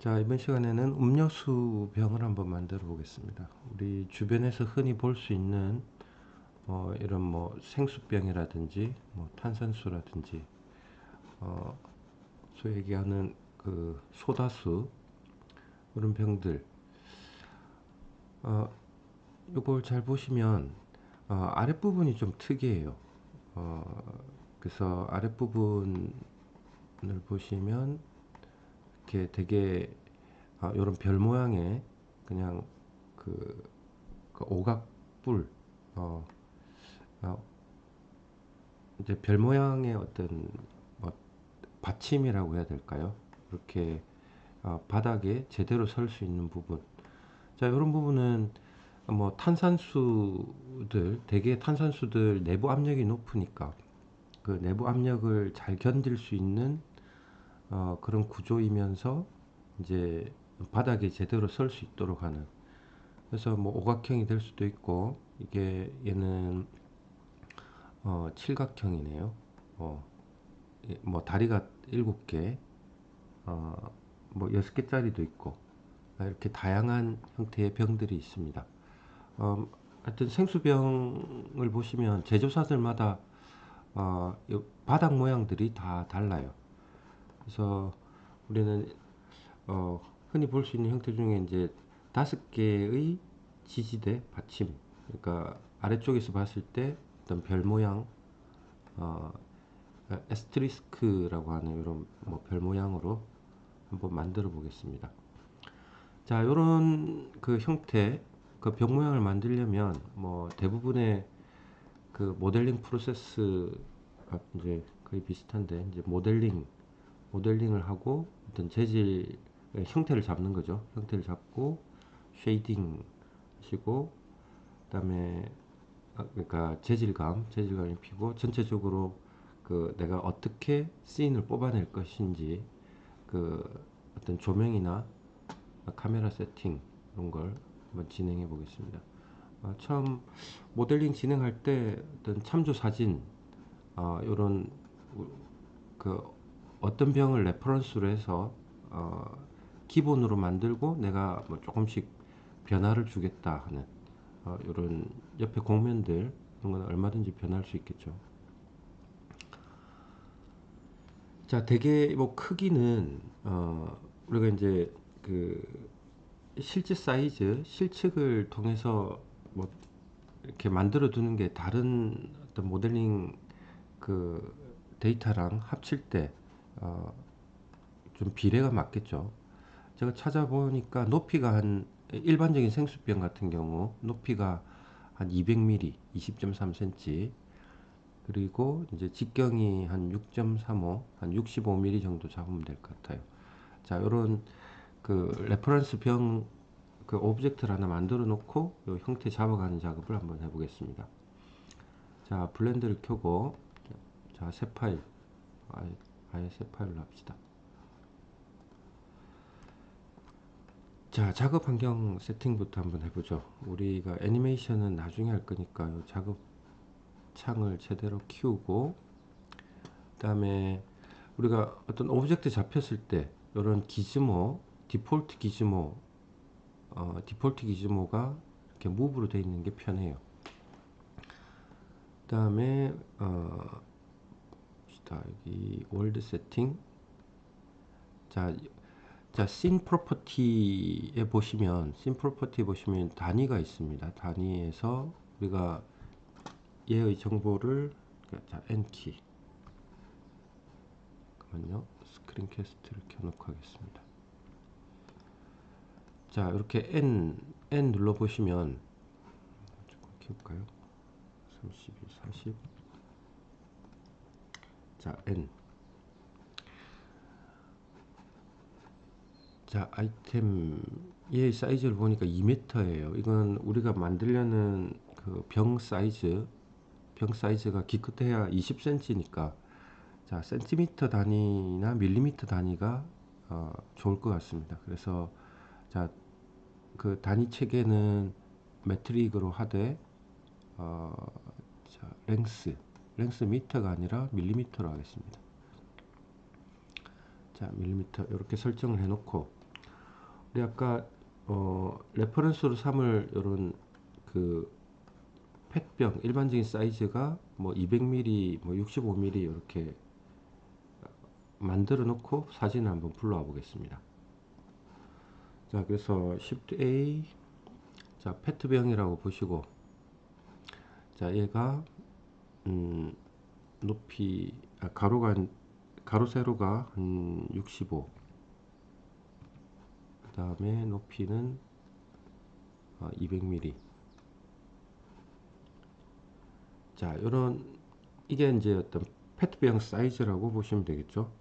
자, 이번 시간에는 음료수 병을 한번 만들어 보겠습니다. 우리 주변에서 흔히 볼 수 있는 어, 이런 뭐 생수병이라든지 뭐 탄산수라든지 어, 소위 얘기하는 그 소다수 그런 병들 어, 이걸 잘 보시면 어, 아랫부분이 좀 특이해요. 어, 그래서 아랫부분을 보시면 이렇게 되게 아, 이런 별 모양의 그냥 그, 그 오각뿔 어, 어, 이제 별 모양의 어떤 뭐 받침이라고 해야 될까요? 이렇게 어, 바닥에 제대로 설 수 있는 부분. 자, 이런 부분은 뭐 탄산수들 대개 탄산수들 내부 압력이 높으니까 그 내부 압력을 잘 견딜 수 있는 어, 그런 구조이면서 이제 바닥에 제대로 설 수 있도록 하는 그래서 뭐 오각형이 될 수도 있고 이게 얘는 어, 칠각형이네요. 어, 뭐 다리가 일곱 개, 어, 뭐 여섯 개짜리도 있고 이렇게 다양한 형태의 병들이 있습니다. 어, 하여튼 생수병을 보시면 제조사들마다 어, 바닥 모양들이 다 달라요. 그래서 우리는 어, 흔히 볼 수 있는 형태 중에 이제 다섯 개의 지지대 받침 그러니까 아래쪽에서 봤을 때 어떤 별 모양 어, 에스트리스크라고 하는 이런 뭐 별 모양으로 한번 만들어 보겠습니다. 자, 이런 그 형태 그 벽 모양을 만들려면 뭐 대부분의 그 모델링 프로세스가 이제 거의 비슷한데 이제 모델링 모델링을 하고 어떤 재질 형태를 잡는 거죠. 형태를 잡고 쉐이딩 하시고 그다음에 아, 그러니까 재질감, 재질감 입히고 전체적으로 그 내가 어떻게 씬을 뽑아낼 것인지 그 어떤 조명이나 카메라 세팅 이런 걸 한번 진행해 보겠습니다. 어, 처음 모델링 진행할 때 어떤 참조 사진 어, 이런 그 어떤 병을 레퍼런스로 해서 어, 기본으로 만들고 내가 뭐 조금씩 변화를 주겠다 하는 어, 이런 옆에 공면들 이런 건 얼마든지 변할 수 있겠죠. 자, 대개 뭐 크기는 어, 우리가 이제 그 실제 사이즈, 실측을 통해서 뭐 이렇게 만들어 두는 게 다른 어떤 모델링 그 데이터랑 합칠 때 어, 좀 비례가 맞겠죠. 제가 찾아보니까 높이가 한 일반적인 생수병 같은 경우 높이가 한 200mm, 20.3cm 그리고 이제 직경이 한 6.35, 한 65mm 정도 잡으면 될 것 같아요. 자, 이런 그 레퍼런스 병 그 오브젝트를 하나 만들어 놓고 요 형태 잡아가는 작업을 한번 해보겠습니다. 자, 블렌드를 켜고 자, 새 파일 아예 새 파일로 합시다. 자 작업 환경 세팅부터 한번 해보죠. 우리가 애니메이션은 나중에 할 거니까 작업 창을 제대로 키우고 그 다음에 우리가 어떤 오브젝트 잡혔을 때 이런 기즈모 디폴트 기즈모 어, 디폴트 기즈모가 이렇게 무브로 되어 있는 게 편해요. 그 다음에 어, 봅시다. 여기 월드 세팅. 자, 자, 씬 프로퍼티에 보시면 씬 프로퍼티 보시면 단위가 있습니다. 단위에서 우리가 얘의 정보를 자, N키. 잠깐만요. 스크린 캐스트를 켜놓고 하겠습니다. 자, 이렇게 N N 눌러 보시면 조금 키울까요? 31, 40 자, N. 자, 아이템의 사이즈를 보니까 2m예요. 이건 우리가 만들려는 그 병 사이즈, 병 사이즈가 기껏해야 20cm니까 자, 센티미터 단위나 밀리미터 단위가 어, 좋을 것 같습니다. 그래서 자, 그 단위 체계는 매트릭으로 하되 어, 자, 랭스 랭스 미터가 아니라 밀리미터로 하겠습니다. 자, 밀리미터 이렇게 설정을 해놓고 우리 아까 어, 레퍼런스로 삼을 이런 그 펫병 일반적인 사이즈가 뭐 200mm, 뭐 65mm 이렇게 만들어 놓고 사진을 한번 불러와 보겠습니다. 자, 그래서 Shift A 자, 페트병이라고 보시고 자, 얘가 음, 높이 아, 가로가 가로 세로가 한 65. 그 다음에 높이는 200mm. 어, 자, 이런 이게 이제 어떤 페트병 사이즈라고 보시면 되겠죠.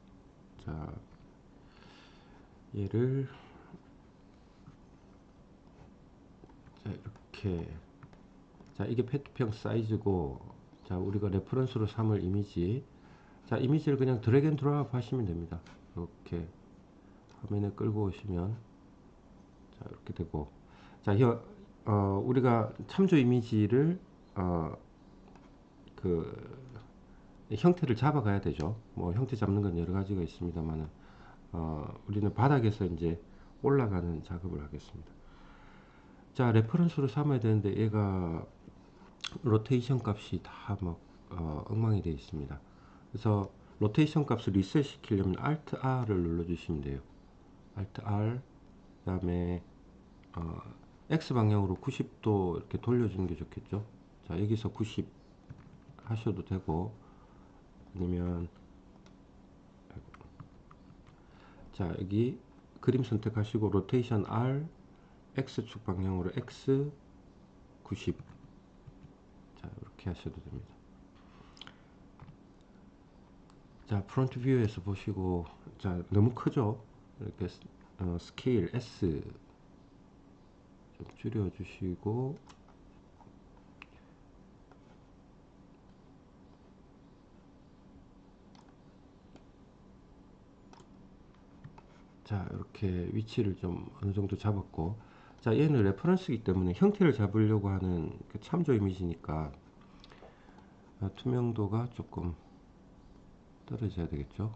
자, 얘를 자, 이렇게 자, 이게 페트병 사이즈고 자, 우리가 레퍼런스로 삼을 이미지 자, 이미지를 그냥 드래그 앤 드랍 하시면 됩니다. 이렇게 화면에 끌고 오시면 자, 이렇게 되고 자, 혀, 어, 우리가 참조 이미지를 어, 그 형태를 잡아 가야 되죠. 뭐 형태 잡는 건 여러 가지가 있습니다만은 어, 우리는 바닥에서 이제 올라가는 작업을 하겠습니다. 자, 레퍼런스로 삼아야 되는데 얘가 로테이션 값이 다막 어, 엉망이 되어 있습니다. 그래서 로테이션 값을 리셋 시키려면 Alt R을 눌러 주시면 돼요. Alt R 그 다음에 어, X 방향으로 90도 이렇게 돌려주는 게 좋겠죠. 자, 여기서 90 하셔도 되고 아니면 자 여기 그림 선택하시고 로테이션 R X축 방향으로 X 90 자 이렇게 하셔도 됩니다. 자 프론트 뷰에서 보시고 자 너무 크죠? 이렇게 어, 스케일 S 좀 줄여 주시고 자 이렇게 위치를 좀 어느 정도 잡았고 자 얘는 레퍼런스이기 때문에 형태를 잡으려고 하는 그 참조 이미지니까 아, 투명도가 조금 떨어져야 되겠죠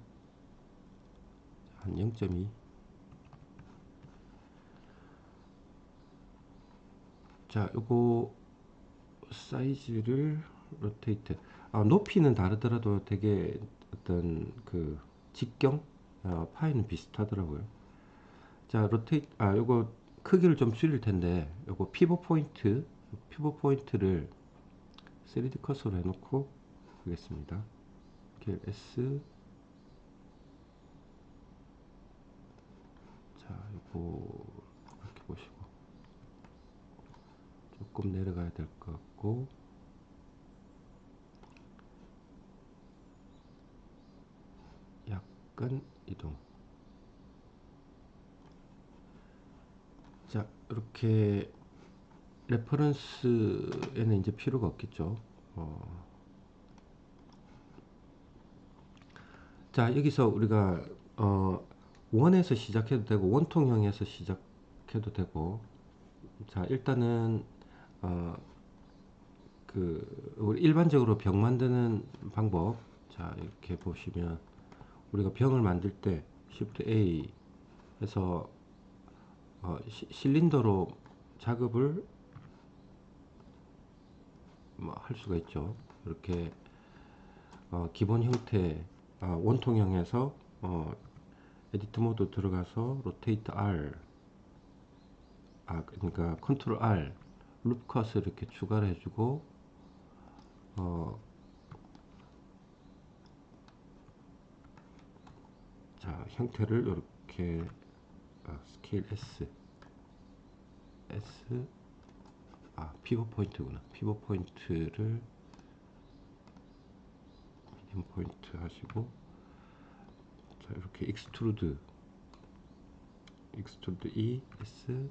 한 0.2 자, 요거 사이즈를 로테이트. 아, 높이는 다르더라도 되게 어떤 그 직경 어, 파이는 비슷하더라고요. 자, 로테이트, 아, 요거 크기를 좀 줄일 텐데, 요거 피벗 포인트, 피벗 포인트를 3D 컷으로 해놓고 하겠습니다. 이렇게 S. 자, 요거 이렇게 보시고. 조금 내려가야 될 것 같고. 약간 이동 자 이렇게 레퍼런스에는 이제 필요가 없겠죠 어. 자 여기서 우리가 어, 원에서 시작해도 되고 원통형에서 시작해도 되고 자 일단은 어, 그 우리 일반적으로 병 만드는 방법 자 이렇게 보시면 우리가 병을 만들 때 Shift A 해서 어, 시, 실린더로 작업을 뭐 할 수가 있죠. 이렇게 어, 기본 형태 아, 원통형에서 어, 에디트 모드 들어가서 로테이트 R 아 그러니까 컨트롤 R 룹 컷을 이렇게 추가를 해주고 어, 자 형태를 이렇게 아, 스케일 S S 아 피벗 포인트구나. 피벗 포인트를 미디엄 포인트 하시고 자 이렇게 익스트루드. 익스트루드 E S.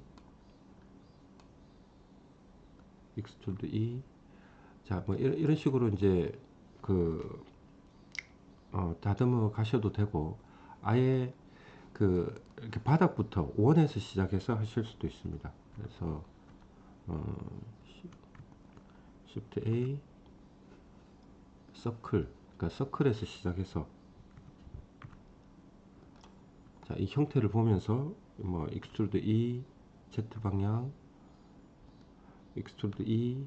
익스트루드 E. 자뭐 이런, 이런 식으로 이제 그 어, 다듬어 가셔도 되고 아예 그 이렇게 바닥부터 원에서 시작해서 하실 수도 있습니다. 그래서 어, Shift A 서클 그러니까 서클에서 시작해서. 자, 이 형태를 보면서 뭐 익스트루드 E Z 방향 익스트루드 E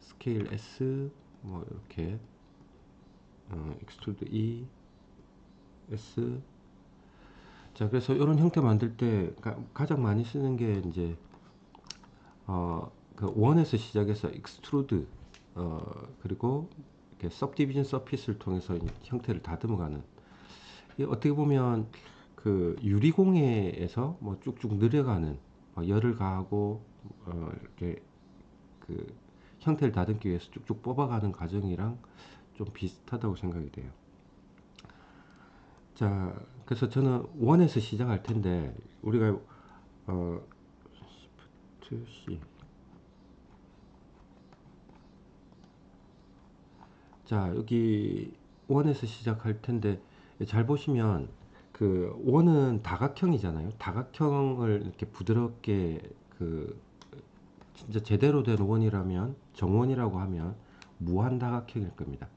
스케일 S 뭐 이렇게 어, 익스트루드 E S. 자 그래서 이런 형태 만들 때 가, 가장 많이 쓰는 게 이제 어, 그 원에서 시작해서 익스트루드 어, 그리고 이렇게 सब디비전 서피스를 통해서 이 형태를 다듬어가는 이 어떻게 보면 그 유리공예에서 뭐 쭉쭉 늘어가는 뭐 열을 가하고 어, 이렇게 그 형태를 다듬기 위해서 쭉쭉 뽑아가는 과정이랑 좀 비슷하다고 생각이 돼요. 자, 그래서 저는 원에서 시작할 텐데 우리가 어 C 자, 여기 원에서 시작할 텐데 잘 보시면 그 원은 다각형이잖아요. 다각형을 이렇게 부드럽게 그 진짜 제대로 된 원이라면 정원이라고 하면 무한 다각형일 겁니다.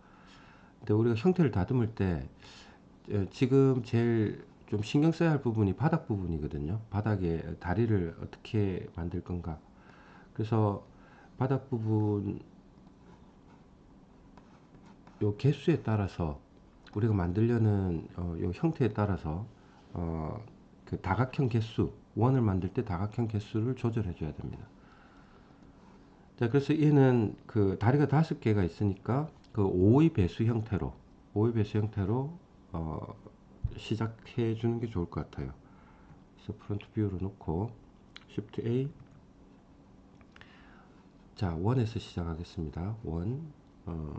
근데 우리가 형태를 다듬을 때 에, 지금 제일 좀 신경 써야 할 부분이 바닥 부분이거든요. 바닥에 다리를 어떻게 만들 건가. 그래서 바닥 부분 요 개수에 따라서 우리가 만들려는 어, 요 형태에 따라서 어, 그 다각형 개수 원을 만들 때 다각형 개수를 조절해 줘야 됩니다. 자 그래서 얘는 그 다리가 다섯 개가 있으니까 그 5의 배수 형태로 5의 배수 형태로 어, 시작해 주는 게 좋을 것 같아요. 그래서 프론트 뷰로 놓고 Shift A 자 원에서 시작하겠습니다. 원 어,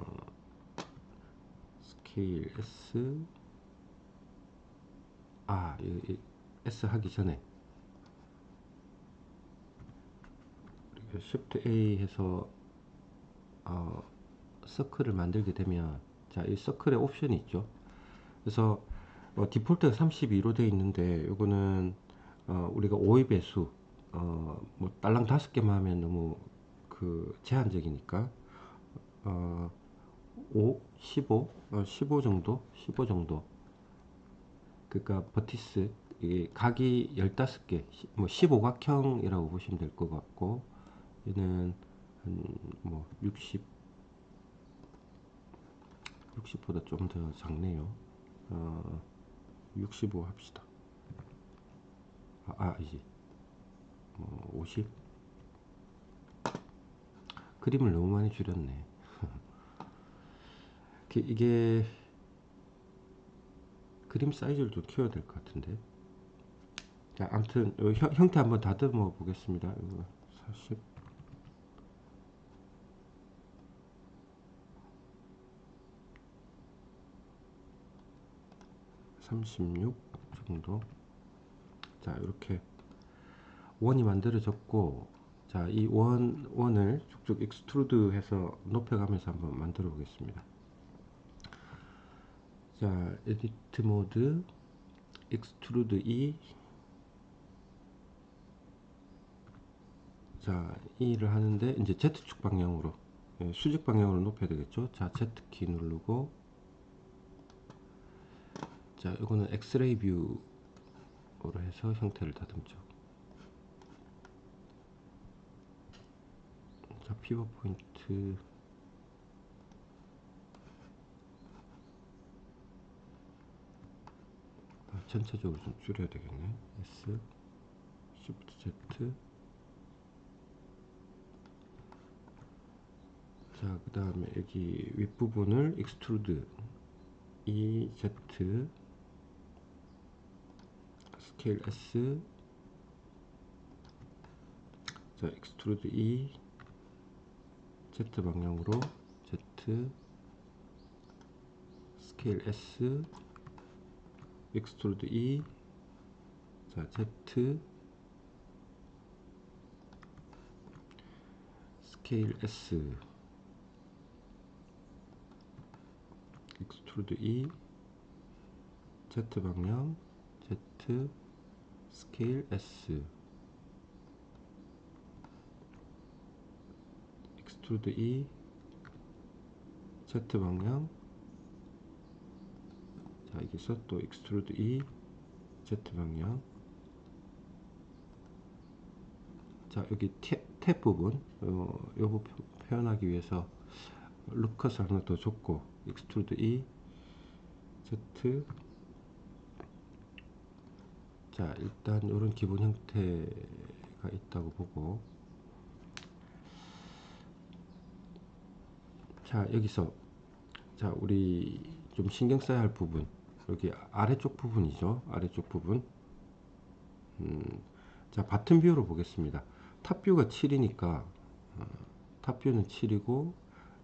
스케일 S 아 이, 이 S 하기 전에 Shift A 해서 어, 서클을 만들게 되면 자 이 서클에 옵션이 있죠. 그래서 어, 디폴트가 32로 되어 있는데 이거는 어, 우리가 5의 배수 어, 뭐 딸랑 다섯 개만 하면 너무 그 제한적이니까 어, 5, 15, 어, 15 정도, 15 정도. 그러니까 버티스 이게 각이 15개, 뭐 15각형이라고 보시면 될 것 같고 얘는 한뭐 60, 60보다 좀 더 작네요. 어, 65 합시다. 아, 아 이제 뭐 50. 그림을 너무 많이 줄였네. 이게, 이게 그림 사이즈를 좀 키워야 될 것 같은데. 자, 아무튼 요 형, 형태 한번 다듬어 보겠습니다. 이거 40 36 정도. 자, 이렇게 원이 만들어졌고 자, 이 원, 원을 쭉쭉 익스트루드 해서 높여가면서 한번 만들어 보겠습니다. 자, 에디트 모드, 익스트루드 E. 자, E를 하는데, 이제 Z축 방향으로, 예, 수직 방향으로 높여야 되겠죠? 자, Z키 누르고, 자, 이거는 엑스레이 뷰로 해서 형태를 다듬죠. 자, 피벗 포인트. 아, 전체적으로 좀 줄여야 되겠네. S, Shift Z. 자, 그 다음에 여기 윗부분을 익스트루드 E, 스케일 S, 자, 익스트루드 E, Z 방향으로 Z, 스케일 S, 익스트루드 E. 자 Z. 스케일 S. 익스트루드 E. Z 방향 Z 스케일 S. 익스트루드 E. Z 방향. 자 여기서 또 익스트루드 E. Z 방향. 자 여기 탭, 부분. 어, 요거 표현하기 위해서 루커스 하나 더 줬고 익스트루드 E Z 자 일단 이런 기본 형태가 있다고 보고. 자 여기서. 자 우리 좀 신경 써야 할 부분. 여기 아래쪽 부분이죠. 아래쪽 부분. 음, 자 바튼 뷰로 보겠습니다. 탑 뷰가 7이니까 어, 탑 뷰는 7이고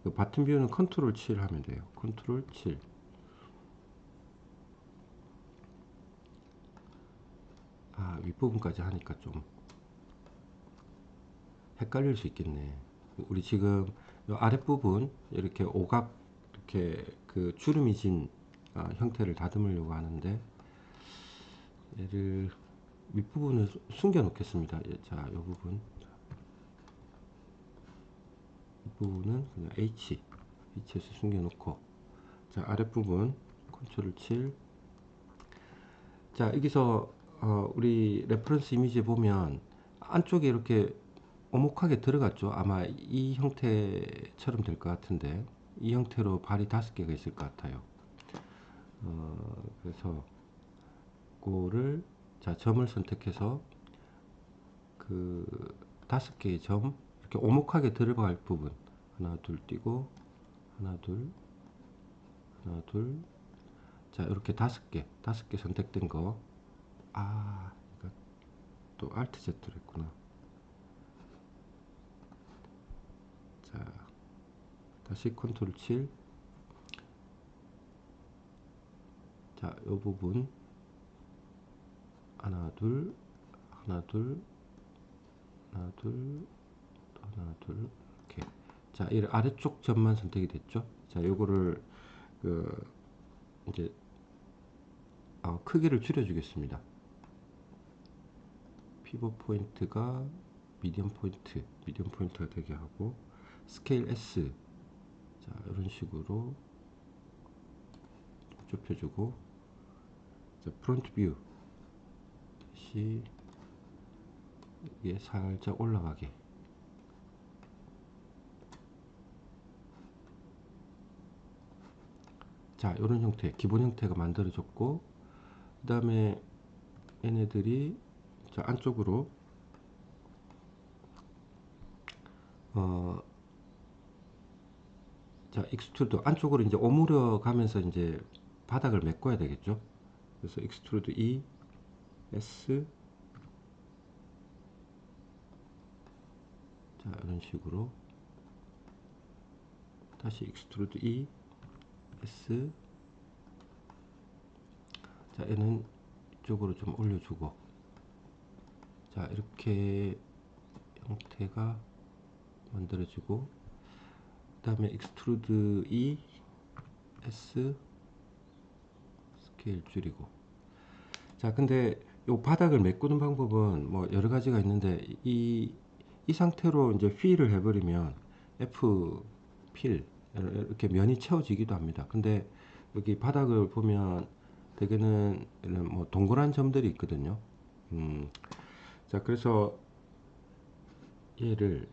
그 바튼 뷰는 컨트롤 7 하면 돼요. 컨트롤 7 아, 윗부분까지 하니까 좀 헷갈릴 수 있겠네. 우리 지금 요 아랫부분 이렇게 오각 이렇게 그 주름이 진 아, 형태를 다듬으려고 하는데 얘를 윗부분을 수- 숨겨 놓겠습니다. 예, 자, 요 부분. 윗부분은 그냥 H, H에서 숨겨 놓고 자, 아랫부분 컨트롤 7 자, 여기서 어, 우리 레퍼런스 이미지에 보면 안쪽에 이렇게 오목하게 들어갔죠. 아마 이 형태처럼 될 것 같은데 이 형태로 발이 다섯 개가 있을 것 같아요. 어, 그래서 그거를 자 점을 선택해서 그 다섯 개의 점 이렇게 오목하게 들어갈 부분 하나 둘 띄고 하나 둘 하나 둘 자 이렇게 다섯 개 다섯 개 선택된 거 아, 이거 또 Alt Z로 했구나. 자, 다시 컨트롤 7. 자, 요 부분 하나, 둘, 하나, 둘, 하나, 둘, 또 하나, 둘, 이렇게. 자, 이 아래쪽 점만 선택이 됐죠? 자, 요거를 그 이제 어, 크기를 줄여 주겠습니다. 피벗 포인트가 미디엄 포인트, 미디엄 포인트가 되게 하고 스케일 S. 자 이런 식으로 좁혀주고. 자 프론트 뷰. 다시 이게 살짝 올라가게. 자 이런 형태 기본 형태가 만들어졌고 그 다음에 얘네들이 자 안쪽으로. 어, 자 익스트루드 안쪽으로 이제 오므려 가면서 이제 바닥을 메꿔야 되겠죠. 그래서 익스트루드 E S. 자 이런 식으로. 다시 익스트루드 E S. 자 얘는 이쪽으로 좀 올려주고 자 이렇게 형태가 만들어지고 그 다음에 익스트루드 E S 스케일 줄이고. 자 근데 요 바닥을 메꾸는 방법은 뭐 여러 가지가 있는데 이, 이 상태로 이제 필을 해버리면 F 필 이렇게 면이 채워지기도 합니다. 근데 여기 바닥을 보면 대개는 이런 뭐 동그란 점들이 있거든요. 음, 자 그래서 얘를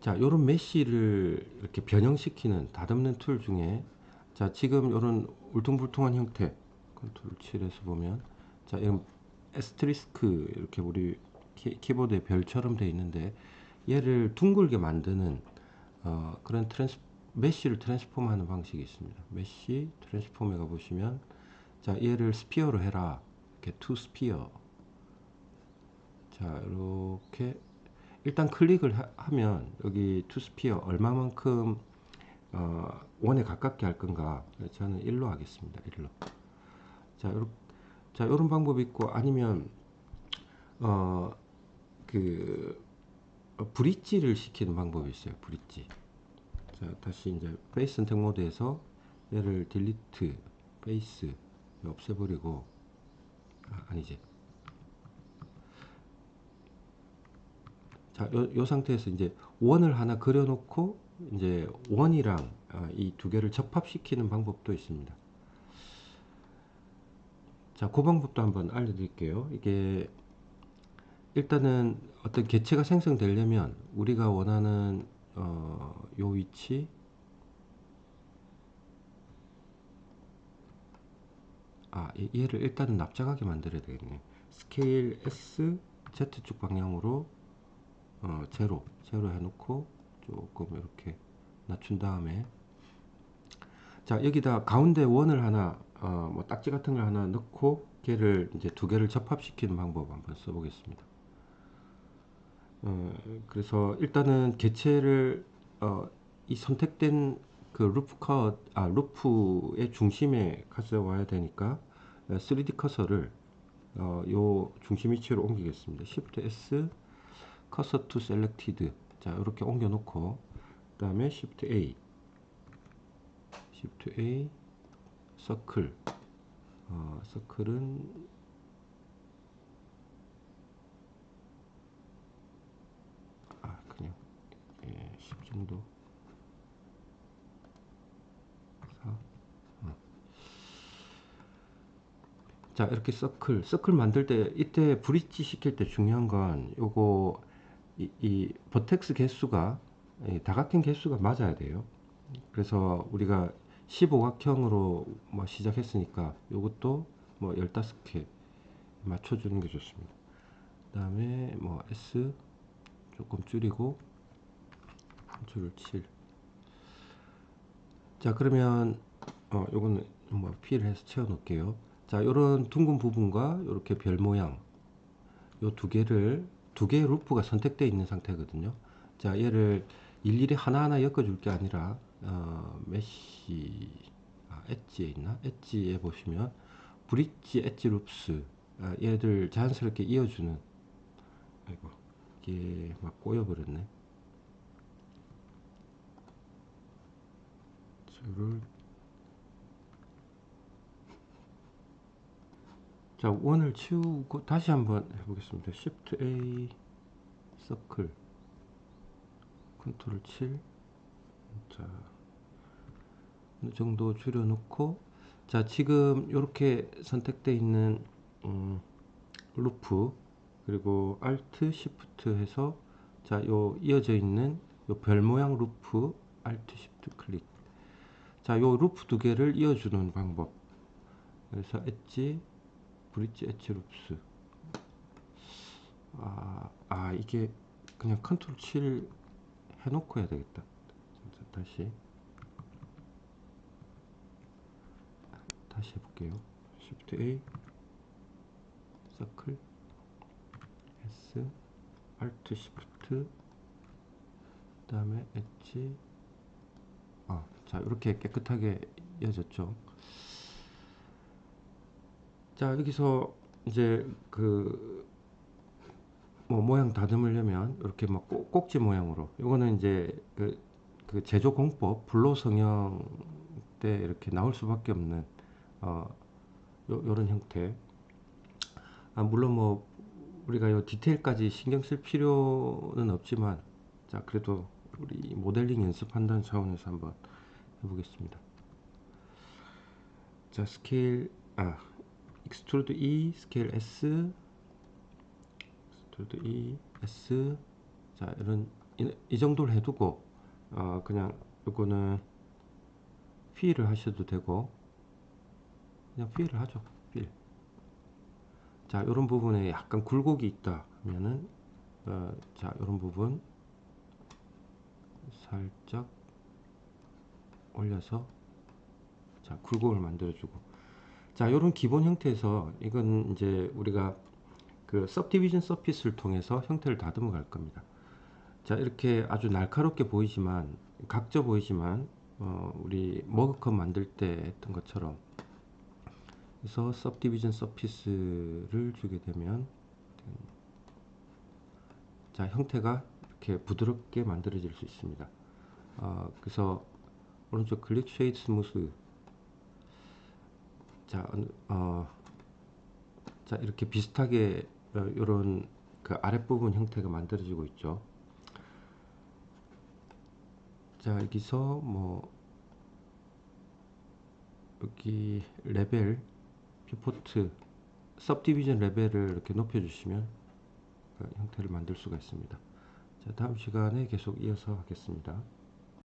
자 요런 메쉬를 이렇게 변형시키는 다듬는 툴 중에 자 지금 요런 울퉁불퉁한 형태 컨트롤 7에서 보면 자 이런 에스트리스크 이렇게 우리 키, 키보드에 별처럼 되어 있는데 얘를 둥글게 만드는 어, 그런 트랜스 메쉬를 트랜스폼 하는 방식이 있습니다. 메쉬 트랜스폼에 가보시면 자 얘를 스피어로 해라. 이렇게 투 스피어 자 이렇게 일단 클릭을 하, 면 여기 투 스피어 얼마만큼 어, 원에 가깝게 할 건가. 저는 1로 하겠습니다. 1로. 자, 요렇, 자 요런 방법이 있고 아니면 어그 브릿지를 시키는 방법이 있어요. 브릿지. 자 다시 이제 페이스 선택 모드에서 얘를 딜리트 페이스 없애버리고 아, 아니지 자, 요, 요 상태에서 이제 원을 하나 그려놓고 이제 원이랑 아, 이두 개를 접합시키는 방법도 있습니다. 자, 그 방법도 한번 알려드릴게요. 이게 일단은 어떤 개체가 생성되려면 우리가 원하는 어, 요 위치 아 얘- 얘를 일단은 납작하게 만들어야 되겠네. 스케일 S Z축 방향으로 어, 제로 제로 해놓고 조금 이렇게 낮춘 다음에 자 여기다 가운데 원을 하나 어, 뭐 딱지 같은 걸 하나 넣고 걔를 이제 두 개를 접합시키는 방법 한번 써보겠습니다. 어, 그래서 일단은 개체를 어, 이 선택된 그 루프 컷, 아 루프의 중심에 가져와야 되니까 어, 3D 커서를 어, 요 중심 위치로 옮기겠습니다. Shift S 커서 to selected 자 이렇게 옮겨 놓고 그 다음에 Shift A. Shift A 서클. 어, 서클은 아 그냥 예, 10 정도 4 어. 자 이렇게 서클 서클 만들 때 이때 브릿지 시킬 때 중요한 건 요거 이, 이 버텍스 개수가 이 다각형 개수가 맞아야 돼요 그래서 우리가 15각형으로 뭐 시작했으니까 요것도 뭐 15개 맞춰주는 게 좋습니다 그 다음에 뭐 S 조금 줄이고 줄을 7. 자 그러면 어 요거는 뭐 P를 해서 채워 놓을게요. 자 요런 둥근 부분과 이렇게 별 모양 요 두 개를 두 개의 루프가 선택되어 있는 상태거든요. 자 얘를 일일이 하나하나 엮어 줄 게 아니라 어 메시 아 엣지에 있나? 엣지에 보시면 브릿지 엣지 룹스 아, 얘들 자연스럽게 이어주는 아이고 이게 막 꼬여버렸네. 줄을 자 원을 치우고 다시 한번 해보겠습니다. Shift A 서클 컨트롤 7 자, 어느 정도 줄여놓고 자 지금 이렇게 선택되어 있는 음, 루프 그리고 Alt Shift 해서 자 요 이어져 있는 요 별 모양 루프 Alt Shift 클릭 자 요 루프 두 개를 이어주는 방법 그래서 엣지 브릿지 엣지 룹스. 아, 아 이게 그냥 컨트롤 7 해놓고 해야 되겠다. 자, 다시. 다시 해볼게요. Shift A 서클 S Alt Shift 그 다음에 엣지 아, 자 이렇게 깨끗하게 이어졌죠 자 여기서 이제 그 뭐 모양 다듬으려면 이렇게 막 꼭- 꼭지 모양으로. 이거는 이제 그, 그 제조 공법 불로 성형 때 이렇게 나올 수밖에 없는 어 요, 요런 형태. 아 물론 뭐 우리가 요 디테일까지 신경 쓸 필요는 없지만 자 그래도 우리 모델링 연습한다는 차원에서 한번 해보겠습니다. 자 스케일 아 익스트루드 E 스케일 S 익스트루드 E S. 자 이런 이, 이 정도를 해두고 어 그냥 요거는 필을 하셔도 되고 그냥 필을 하죠 필 자, 이런 부분에 약간 굴곡이 있다 하면은 어, 자, 이런 부분 살짝 올려서 자, 굴곡을 만들어 주고 자, 이런 기본 형태에서 이건 이제 우리가 그 subdivision 서피스를 통해서 형태를 다듬어 갈 겁니다. 자, 이렇게 아주 날카롭게 보이지만 각져 보이지만 어, 우리 머그컵 만들 때 했던 것처럼 그래서 subdivision 서피스를 주게 되면 자 형태가 이렇게 부드럽게 만들어질 수 있습니다. 어, 그래서 오른쪽 클릭 쉐이드 스무스 자, 어, 자 이렇게 비슷하게 어, 이런 그 아랫부분 형태가 만들어지고 있죠. 자 여기서 뭐 여기 레벨 뷰포트 subdivision 레벨을 이렇게 높여주시면 그 형태를 만들 수가 있습니다. 자, 다음 시간에 계속 이어서 하겠습니다.